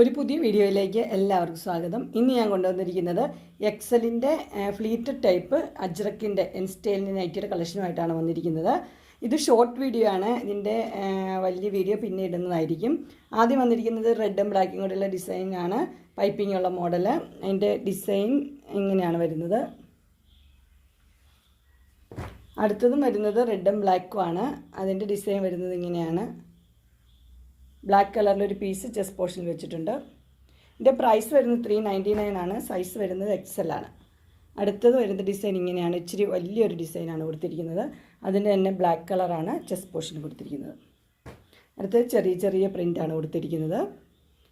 ഒരു പുതിയ വീഡിയോയിലേക്ക് എല്ലാവർക്കും സ്വാഗതം. ഇന്ന് ഞാൻ കൊണ്ടുവന്നിരിക്കുന്നത് എക്സലിന്റെ ഫ്ലീറ്റ് ടൈപ്പ് അജ്രക്കിന്റെ എൻസ്റ്റൈലിന്റെ നൈറ്റിയുടെ കളക്ഷനുമായിട്ടാണ് വന്നിരിക്കുന്നത്. ഇത് ഷോർട്ട് വീഡിയോ ആണ്. ഇതിന്റെ വലിയ വീഡിയോ പിന്നെ ഇടുന്നതായിരിക്കും. ആദ്യം വന്നിരിക്കുന്നത് റെഡും ബ്ലാക്കും കൂടെയുള്ള ഡിസൈനാണ് പൈപ്പിംഗ് ഉള്ള മോഡൽ അതിന്റെ ഡിസൈൻ ഇങ്ങനെയാണ് വരുന്നത്? അടുത്തതും വരുന്നത് റെഡും ബ്ലാക്കും ആണ്. അതിന്റെ ഡിസൈൻ വരുന്നത് ഇങ്ങനെയാണ്. ബ്ലാക്ക് കളറിൽ ഒരു പീസ് ചെസ്റ്റ് പോർഷനിൽ വെച്ചിട്ടുണ്ട്. ഇതിന്റെ പ്രൈസ് വരുന്നത് ത്രീ നയന്റി നയൻ ആണ്. സൈസ് വരുന്നത് എക്സൽ ആണ്. അടുത്തത് വരുന്ന ഡിസൈൻ ഇങ്ങനെയാണ്. ഇച്ചിരി വലിയൊരു ഡിസൈനാണ് കൊടുത്തിരിക്കുന്നത്. അതിന്റെ തന്നെ ബ്ലാക്ക് കളറാണ് ചെസ്റ്റ് പോർഷൻ കൊടുത്തിരിക്കുന്നത്. അടുത്തത് ചെറിയ ചെറിയ പ്രിന്റാണ് കൊടുത്തിരിക്കുന്നത്.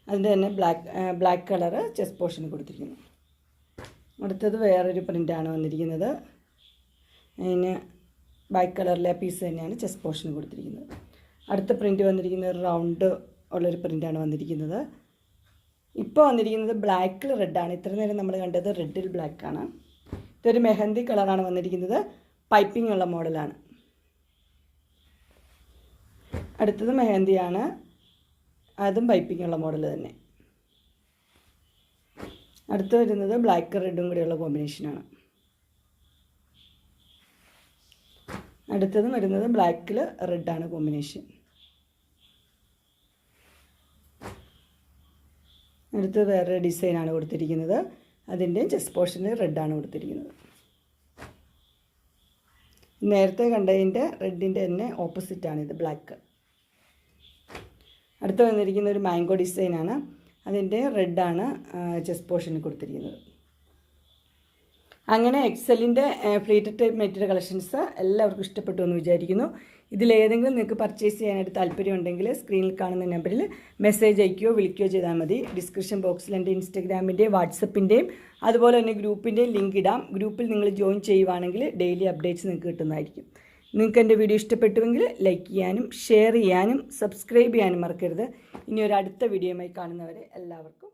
അതിന്റെ തന്നെ black black colour chest portion കൊടുത്തിരിക്കുന്നു. അടുത്തത് വേറൊരു പ്രിന്റാണ് വന്നിരിക്കുന്നത്. അതിന് ബ്ലാക്ക് കളറിലെ പീസ് തന്നെയാണ് ചെസ്റ്റ് പോർഷൻ കൊടുത്തിരിക്കുന്നത്. അടുത്ത പ്രിന്റ് വന്നിരിക്കുന്നത് റൗണ്ട് ഉള്ളൊരു പ്രിന്റാണ് വന്നിരിക്കുന്നത്. ഇപ്പോൾ വന്നിരിക്കുന്നത് ബ്ലാക്കിൽ റെഡാണ് ഇത്ര നേരം നമ്മൾ കണ്ടത് റെഡിൽ ബ്ലാക്കാണ് ഇതൊരു മെഹന്തി കളറാണ് വന്നിരിക്കുന്നത്. പൈപ്പിംഗ് ഉള്ള മോഡലാണ് അടുത്തത് മെഹന്തിയാണ് അതും പൈപ്പിംഗ് ഉള്ള മോഡൽ തന്നെ. അടുത്ത് വരുന്നത് ബ്ലാക്ക് റെഡും കൂടെയുള്ള കോമ്പിനേഷനാണ് അടുത്തത് വരുന്നത് ബ്ലാക്കിൽ റെഡാണ് കോമ്പിനേഷൻ അടുത്ത് വേറെ ഡിസൈനാണ് കൊടുത്തിരിക്കുന്നത്. അതിന്റെ ചെസ്റ്റ് റെഡ് റെഡാണ് കൊടുത്തിരിക്കുന്നത്. നേരത്തെ കണ്ടതിന്റെ റെഡിന്റെ തന്നെ ഇത് ബ്ലാക്ക് അടുത്ത് വന്നിരിക്കുന്ന ഒരു മാംഗോ ഡിസൈനാണ് അതിന്റെ റെഡാണ് ചെസ്റ്റ് പോർഷന് കൊടുത്തിരിക്കുന്നത്. അങ്ങനെ എക്സലിന്റെ ഫ്ലീറ്റഡ് മെറ്റീരിയൽ കളക്ഷൻസ് എല്ലാവർക്കും ഇഷ്ടപ്പെട്ടു എന്ന് വിചാരിക്കുന്നു. ഇതിലേതെങ്കിലും നിങ്ങൾക്ക് പർച്ചേസ് ചെയ്യാനായിട്ട് താല്പര്യമുണ്ടെങ്കിൽ സ്ക്രീനിൽ കാണുന്ന നമ്പറിൽ മെസ്സേജ് അയക്കുകയോ വിളിക്കുകയോ ചെയ്താൽ മതി. ഡിസ്ക്രിപ്ഷൻ ബോക്സിൽ എന്റെ ഇൻസ്റ്റഗ്രാമിന്റെയും വാട്സപ്പിന്റെയും അതുപോലെ തന്നെ ഗ്രൂപ്പിന്റെയും ലിങ്ക് ഇടാം. ഗ്രൂപ്പിൽ നിങ്ങൾ ജോയിൻ ചെയ്യുവാണെങ്കിൽ ഡെയിലി അപ്ഡേറ്റ്സ് നിങ്ങൾക്ക് കിട്ടുന്നതായിരിക്കും. നിങ്ങൾക്ക് എന്റെ വീഡിയോ ഇഷ്ടപ്പെട്ടുവെങ്കിൽ ലൈക്ക് ചെയ്യാനും ഷെയർ ചെയ്യാനും സബ്സ്ക്രൈബ് ചെയ്യാനും മറക്കരുത്. ഇനി ഒരു അടുത്ത വീഡിയോയുമായി കാണുന്നവരെ എല്ലാവർക്കും